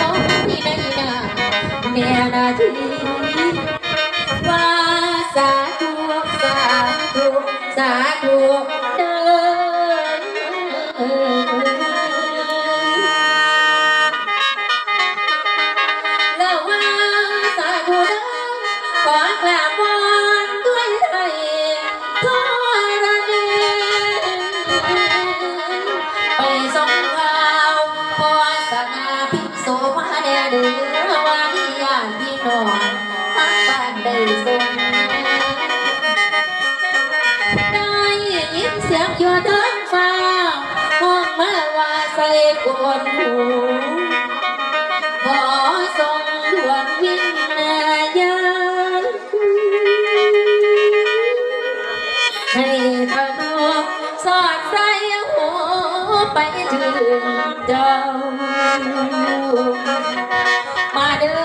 ต้องนี่นะนี่นาแม่นาทีว่าสาธุสาธุสาธุ เจ้า มาเด้อ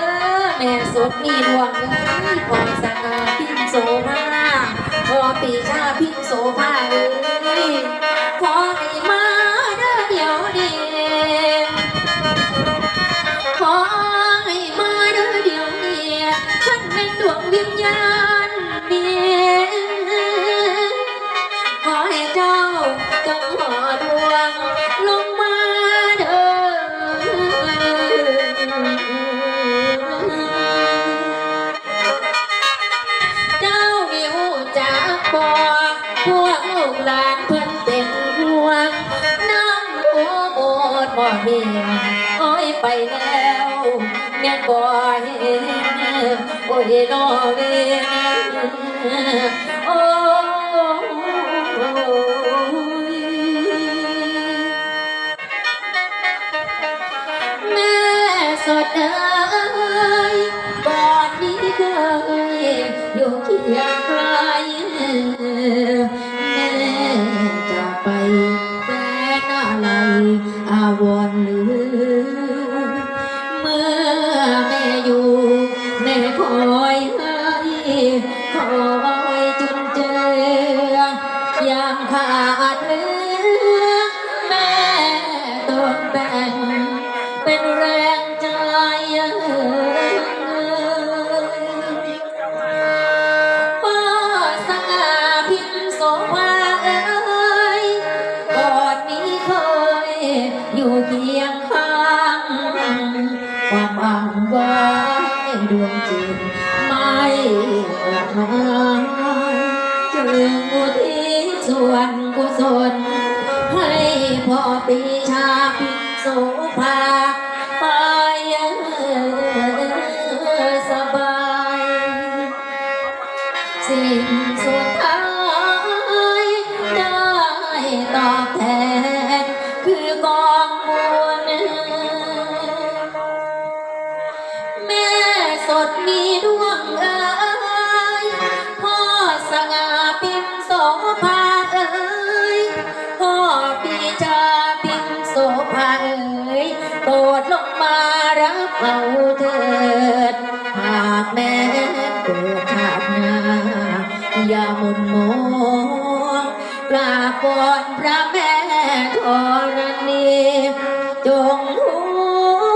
แม่สดมีดวงเอ้ยพอสง่าพิมโสภาพอปีชาพิมโสภาเอ้ยขอให้มาเด้อเดี๋ยวดี ไปแล้วแม่นบ่เห็นโอ้ยนอเวนโอ้ยแม่สดเอ้ยก่อนนี้เคยอยู่เคียงใคร คอยจุนเจอยามขาดเหลือแม่ต้องแบ่งเป็นแรงใจพ่อสง่าพิมพ์โสภาเอ้ยก่อนนี้เคยอยู่เคียงข้างความอ่างว้าย ดวงจิตไม่ละทางจึงอุทิศส่วนกุศลให้พ่อปีชาพิโสภา บ่อนพระแม่ธรณีจงห่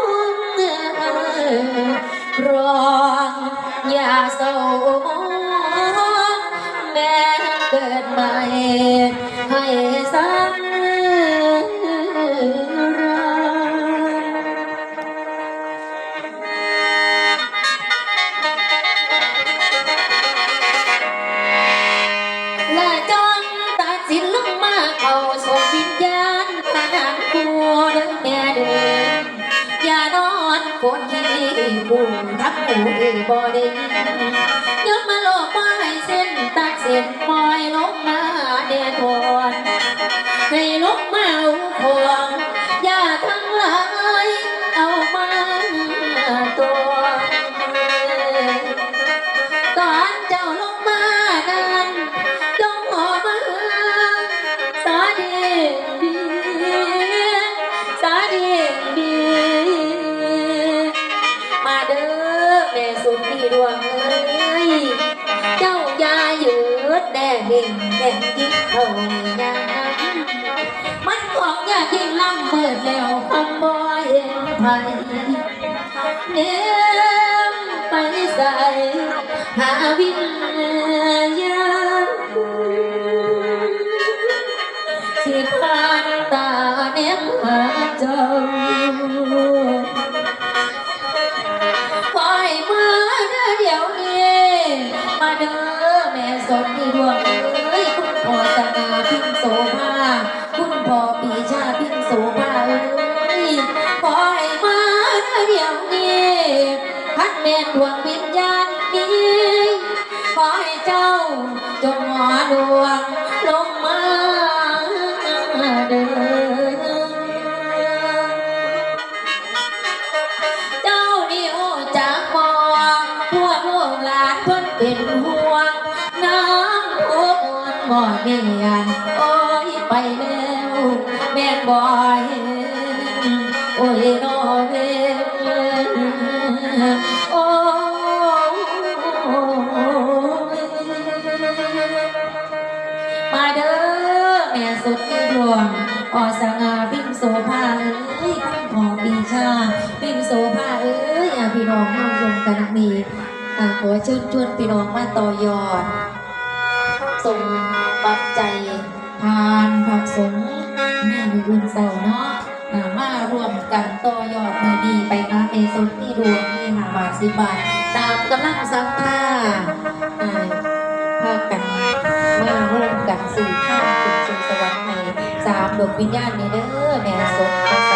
วงรองอย่าเศร้ามองแม่เกิดใหม่ให้สา ส่งวิญญาณขนานกูเดินแน่เดินอย่านอนกดขี้บุ่ทับหูเอบ่ได้ยินยกมาโลกมาให้เส้นตักเส้นปล่อยลงมาเดียทอนให้ลงมาเอาข ดวงเอ้ยเจ้าอย่าหยุดแด่เด่งแด่งยิ่งเท่าอย่ามันของอย่ากยิ่งล่ำเปิดแล้วคำบ่อยไผเนมไปใส่หาวิญญาณสิผ่านตาเนมหาเจ้า มาเด้อแม่สมที่ดวงเอ้ยคุณพ่อสนาพิมโสภาคุณพ่อปีชาพิมโสภาเอ้ยขอให้มาเดี๋ยวนี้พัดแม่ดวงวิญญาณนี้ขอให้เจ้าจงหอดวง บ่เมียนโอ้ยไปแล้วแม่นบ่เห็นโอ้ยน้อเวนโอ้มาเด้อแม่สุดที่ดวงออสงาพิมโสภาเอ้ยคุณพ่อปีชาพิมโสภาเอ้ยอะพี่น้องมาชมกันมีอ่าขอเชิญชวนพี่น้องมาต่อยอด ส่งปัจจัยทานผักสงฆ์แม่มีบุญเสาเนาะมารวมกันต่อยอดมือดีไปนะเมสนที่ดวงนี่หาบาทสิบบาทตามกำลังศรัทธาอ่ากันมาร่วมกันสื่อข้ามถึงสู่สวรรค์ในสามดวงวิญญาณนี่เด้อแม่สด